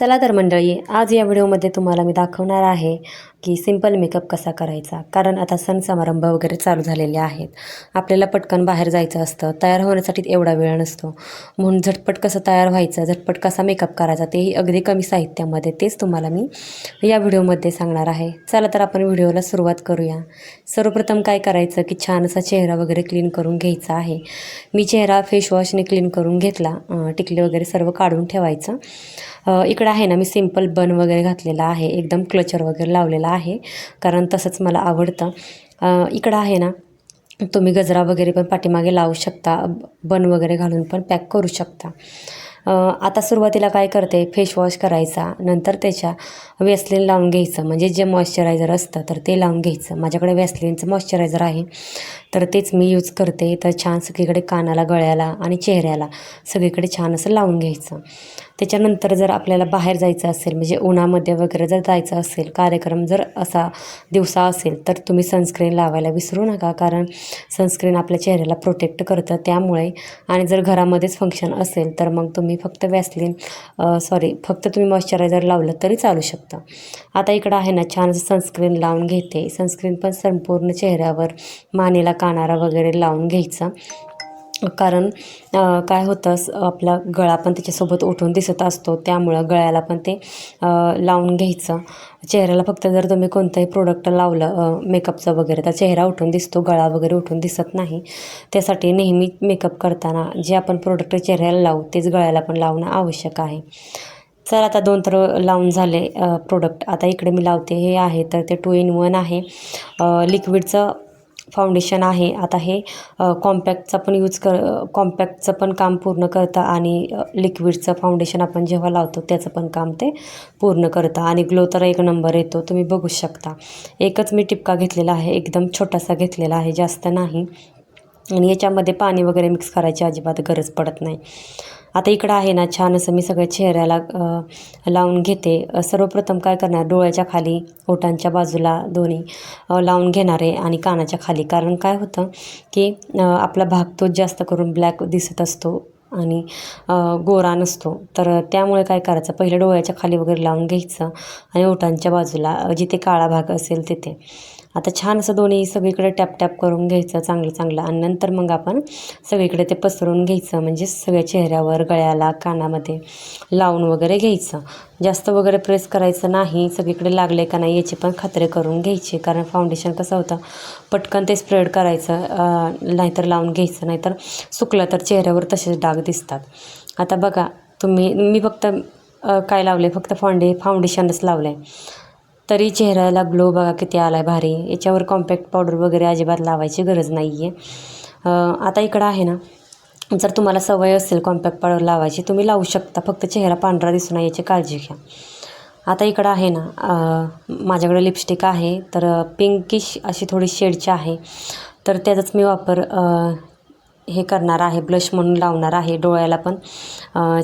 चला तर मंडळी आज या व्हिडिओमध्ये तुम्हाला मी दाखवणार आहे की सिंपल मेकअप कसा करायचा? कारण आता सण समारंभ वगैरे चालू झालेले आहेत. आपल्याला पटकन बाहेर जायचं असतं. तयार होण्यासाठी एवढा वेळ नसतो. म्हणून झटपट कसं तयार व्हायचं झटपट कसा मेकअप करायचा तेही अगदी कमी साहित्यामध्ये. तेच तुम्हाला मी या व्हिडिओमध्ये सांगणार आहे. चला तर आपण व्हिडिओला सुरुवात करूया. सर्वप्रथम काय करायचं? की छान असा चेहरा वगैरे क्लीन करून घ्यायचा आहे. मी चेहरा फेसवॉशने क्लीन करून घेतला. टिकले टिकली वगैरे सर्व काढून ठेवायचं. इकडं आहे ना मी सिंपल बन वगैरे घातलेला आहे. एकदम क्लचर वगैरे लावलेला आहे कारण तसंच मला आवडतं. इकडं आहे ना तुम्ही गजरा वगैरे पण पाठीमागे लावू शकता बन वगैरे घालून पण पॅक करू शकता. आता सुरुवातीला काय करते? फेस वॉश करायचा नंतर त्याच्या वेस्लिन लावून घ्यायचं. म्हणजे जे मॉइश्चरायझर असतं तर ते लावून घ्यायचं. माझ्याकडे वेस्लिनचं मॉइश्चरायझर आहे. तर तेच मी यूज करते. तर छान सगळीकडे कानाला गळ्याला आणि चेहऱ्याला सगळीकडे छान असं लावून घ्यायचं. त्याच्यानंतर जर आपल्याला बाहेर जायचं असेल म्हणजे उन्हामध्ये वगैरे जर जायचं असेल कार्यक्रम जर असा दिवसा असेल तर तुम्ही सनस्क्रीन लावायला विसरू नका. कारण सनस्क्रीन आपल्या चेहऱ्याला प्रोटेक्ट करतं त्यामुळे. आणि जर घरामध्येच फंक्शन असेल तर मग तुम्ही फक्त वॅसलिन सॉरी फक्त तुम्ही मॉइश्चरायझर लावलं तरी चालू शकतं. आता इकडं आहे ना छान असं सनस्क्रीन लावून घेते. सनस्क्रीन पण संपूर्ण चेहऱ्यावर मानेला कानारा वगैरे लावून घ्यायचा. कारण काय होतं आपला गळा पण त्याच्यासोबत उठून दिसत असतो. त्यामुळं गळ्याला पण ते लावून घ्यायचं. चेहऱ्याला फक्त जर तुम्ही कोणतंही प्रोडक्ट लावलं मेकअपचं वगैरे तर चेहरा उठून दिसतो. गळा वगैरे उठून दिसत नाही. त्यासाठी नेहमी मेकअप करताना जे आपण प्रोडक्ट चेहऱ्याला लावू तेच गळ्याला पण लावणं आवश्यक आहे. चल आता दोन तर लावून झाले प्रोडक्ट आता इकडे मी लावते. हे आहे तर ते टू इन वन आहे. लिक्विडचं फाउंडेशन आहे. आता हे कॉम्पॅक्टचा पण यूज कर कॉम्पॅक्टचं पण काम पूर्ण करतं आणि लिक्विडचं फाउंडेशन आपण जेव्हा लावतो त्याचं पण काम ते पूर्ण करतं आणि ग्लो तर एक नंबर येतो. तुम्ही बघू शकता. एकच मी टिपका घेतलेला आहे. एकदम छोटासा घेतलेला आहे. जास्त नाही. आणि याच्यामध्ये पाणी वगैरे मिक्स करायची अजिबात गरज पडत नाही. आता इकडं आहे ना छान असं मी सगळ्या चेहऱ्याला लावून घेते. सर्वप्रथम काय करणार? डोळ्याच्या खाली ओठांच्या बाजूला दोन्ही लावून घेणार आहे आणि कानाच्या खाली. कारण काय होतं की आपला भाग तो जास्त करून ब्लॅक दिसत असतो. आणि गोरा नसतो. तर त्यामुळे काय करायचं? पहिलं डोळ्याच्या खाली वगैरे लावून घ्यायचं आणि ओठांच्या बाजूला जिथे काळा भाग असेल तिथे. आता छान असं दोन्ही सगळीकडे टॅप टॅप करून घ्यायचं चांगलं चांगलं. आणि नंतर मग आपण सगळीकडे ते पसरून घ्यायचं. म्हणजे सगळ्या चेहऱ्यावर गळ्याला कानामध्ये लावून वगैरे घ्यायचं. जास्त वगैरे प्रेस करायचं नाही सगळीकडे लागले का नाही याची पण खात्री करून घ्यायची. कारण फाउंडेशन कसं होतं पटकन ते स्प्रेड करायचं नाहीतर लावून घ्यायचं नाहीतर सुकलं तर चेहऱ्यावर तसेच डाग दिसतात. आता बघा तुम्ही मी फक्त काय लावले फक्त फाउंडे फाउंडेशनच लावलं आहे तरी चेहऱ्याला ग्लो बघा किती आला आहे भारी. याच्यावर कॉम्पॅक्ट पावडर वगैरे अजिबात लावायची गरज नाही आहे आता इकडं आहे ना जर तुम्हाला सवय असेल कॉम्पॅक्ट पावडर लावायची तुम्ही लावू शकता. फक्त चेहरा पांढरा दिसू नये याची काळजी घ्या. आता इकडं आहे ना माझ्याकडे लिपस्टिक आहे तर पिंकिश अशी थोडी शेडची आहे. तर त्याचाच मी वापर हे करणार आहे ब्लश म्हणून लावणार आहे डोळ्याला पण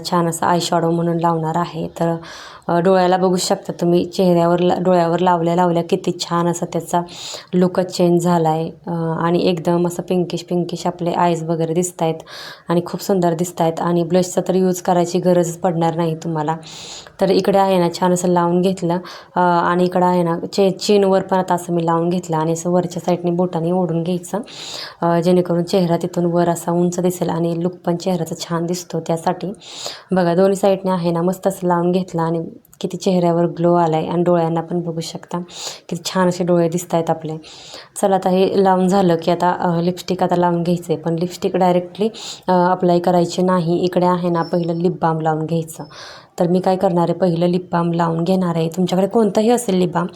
छान असं आयशॅडो म्हणून लावणार आहे. तर डोळ्याला बघू शकता तुम्ही. चेहऱ्यावर ला डोळ्यावर लावल्या लावल्या किती छान असा त्याचा लुकच चेंज झाला आहे आणि एकदम असं पिंकिश पिंकिश आपले आईज वगैरे दिसत आहेत आणि खूप सुंदर दिसत आहेत आणि ब्लशचा तर यूज करायची गरजच पडणार नाही तुम्हाला. तर इकडे आहे ना छान असं लावून घेतलं. आणि इकडं आहे ना चे चीनवर पण आता असं मी लावून घेतलं आणि असं वरच्या साईडने बोटाने ओढून घ्यायचं. जेणेकरून चेहरा तिथून वर असा उंच दिसेल आणि लुक पण चेहऱ्याचा छान दिसतो त्यासाठी. बघा दोन्ही साईडने आहे ना मस्त असं लावून घेतलं आणि किती चेहऱ्यावर ग्लो आला आहे आणि डोळ्यांना पण बघू शकता. किती छान असे डोळे दिसत आहेत आपले. चला आता हे लावून झालं की आता लिपस्टिक आता लावून घ्यायचं आहे पण लिपस्टिक डायरेक्टली अप्लाय करायची नाही. इकडे आहे ना पहिलं लिप बाम लावून घ्यायचं. तर मी काय करणार आहे पहिलं लिप बाम लावून घेणार आहे. तुमच्याकडे कोणतंही असेल लिप बाम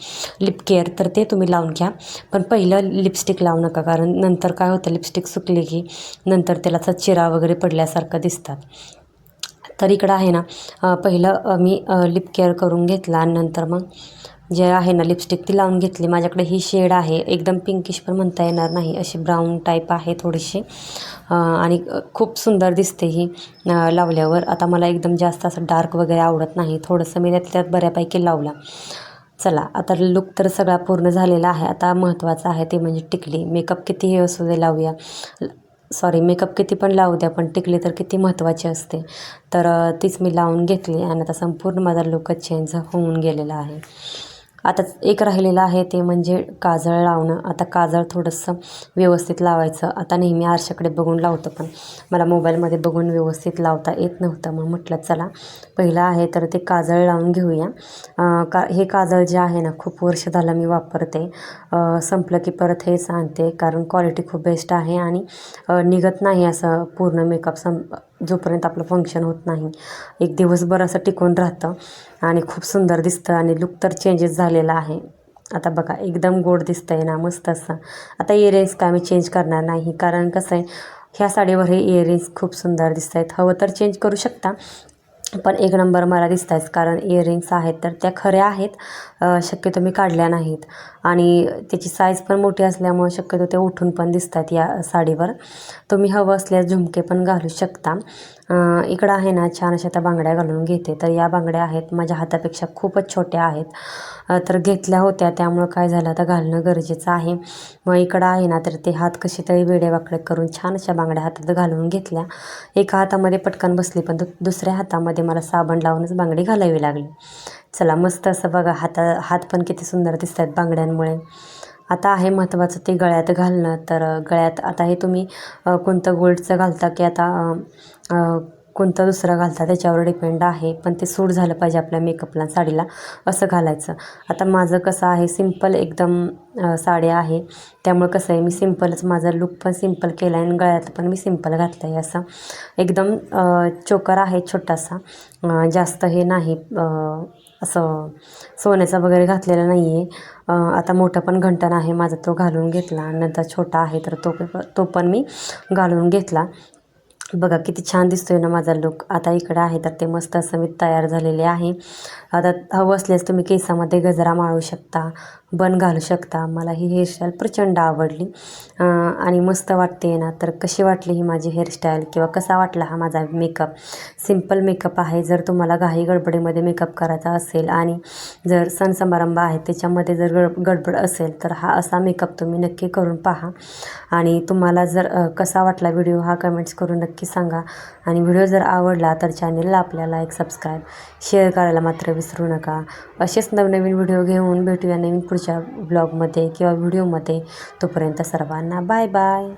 लिप केअर तर ते तुम्ही लावून घ्या. पण पहिलं लिपस्टिक लावू नका कारण नंतर काय होतं लिपस्टिक सुकली की नंतर त्याला चिरा वगैरे पडल्यासारखं दिसतात. तर इकडं आहे ना पहिलं मी लिप केअर करून घेतला आणि नंतर मग जे आहे ना लिपस्टिक ती लावून घेतली. माझ्याकडे ही शेड आहे एकदम पिंकिश पण म्हणता येणार नाही अशी ब्राऊन टाईप आहे थोडीशी. आणि खूप सुंदर दिसते ही लावल्यावर. आता मला एकदम जास्त असं डार्क वगैरे आवडत नाही. थोडंसं मी त्यात त्यात बऱ्यापैकी लावला. चला आता लुक तर सगळा पूर्ण झालेला आहे. आता महत्त्वाचं आहे ते म्हणजे टिकली. मेकअप कितीही असू दे लावूया. सॉरी मेकअप किती पण लावू द्या पण टिकली तर किती महत्त्वाची असते. तर तीच मी लावून घेतली आणि आता संपूर्ण माझा लुकच चेंज होऊन गेलेला आहे. आता एक राहिलेलं आहे ते म्हणजे काजळ लावणं. आता काजळ थोडंसं व्यवस्थित लावायचं. आता नेहमी आरशाकडे बघून लावतं पण मला मोबाईलमध्ये बघून व्यवस्थित लावता येत नव्हतं. मग म्हटलं चला पहिलं आहे तर ते काजळ लावून घेऊया. का हे काजळ जे आहे ना खूप वर्ष झालं मी वापरते. संपलं की परत हे सांगते कारण क्वालिटी खूप बेस्ट आहे आणि निघत नाही असं पूर्ण मेकअप सं जोपर्यंत आपलं फंक्शन होत नाही. एक दिवसभर असं टिकून राहतं आणि खूप सुंदर दिसतं आणि लुक तर चेंजेस झालेला आहे. आता बघा एकदम गोड दिसतं आहे ना मस्त असं. आता इयरिंग्स काय मी चेंज करणार नाही कारण कसं आहे ह्या साडीवर हे इयरिंग्स खूप सुंदर दिसत आहेत हवं तर चेंज करू शकता पण एक नंबर मला दिसत आहेत कारण इयरिंग्स आहेत तर त्या खऱ्या आहेत शक्यतो मी काढल्या नाहीत. आणि त्याची साईज पण मोठी असल्यामुळे शक्यतो ते उठून पण दिसतात या साडीवर. तुम्ही हवं असल्यास झुमके पण घालू शकता. इकडं आहे ना छान अशा त्या बांगड्या घालून घेते. तर या बांगड्या आहेत माझ्या हातापेक्षा खूपच छोट्या आहेत. तर घेतल्या होत्या त्यामुळं काय झालं आता घालणं गरजेचं आहे. मग इकडं आहे ना तर ते हात कसे तरी वेडेवाकडे करून छान अशा बांगड्या हातात घालून घेतल्या. एका हातामध्ये पटकन बसली पण दु दुसऱ्या हातामध्ये मला साबण लावूनच बांगडी घालावी लागली. चला मस्त असं बघा हाता हात पण किती सुंदर दिसत आहेत बांगड्यांमुळे. आता आहे महत्त्वाचं ते गळ्यात घालणं. तर गळ्यात आता हे तुम्ही कोणतं गोल्डचं घालता की आता कोणतं दुसरं घालता त्याच्यावर डिपेंड आहे पण ते सूट झालं पाहिजे आपल्या मेकअपला साडीला असं घालायचं. आता माझं कसं आहे सिंपल एकदम साडी आहे. त्यामुळं कसं आहे मी सिम्पलच माझा लुक पण सिंपल केला आहे आणि गळ्यात पण मी सिंपल घातलं आहे असं. एकदम चोकर आहे छोटासा. जास्त हे नाही असं सोन्याचा वगैरे घातलेला नाही आहे आता मोठं पण घंटण आहे माझा तो घालून घेतला. नंतर छोटा आहे तर तो तो पण मी घालून घेतला. बघा किती छान दिसतोय ना माझा लुक आता इकडं आहे तर ते मस्त असं मी तयार झालेले आहे. आता हवं असल्यास तुम्ही केसामध्ये गजरा माळू शकता. बन घालू शकता. मला ही हेअरस्टाईल प्रचंड आवडली. आणि मस्त वाटते ना तर कशी वाटली ही माझी हेअरस्टाईल किंवा कसा वाटला हा माझा मेकअप सिंपल मेकअप आहे. जर तुम्हाला घाई गडबडीमध्ये मेकअप करायचा असेल आणि जर सण समारंभ आहे त्याच्यामध्ये जर गड गडबड असेल तर हा असा मेकअप तुम्ही नक्की करून पहा. आणि तुम्हाला जर कसा वाटला व्हिडिओ हा कमेंट्स करून नक्की सांगा. आणि व्हिडिओ जर आवडला तर चॅनलला आपल्याला एक सबस्क्राईब शेअर करायला मात्र विसरू नका. असेच नवनवीन व्हिडिओ घेऊन भेटूया नवीन पुढच्या ब्लॉगमध्ये किंवा व्हिडिओमध्ये तोपर्यंत सर्वांना बाय बाय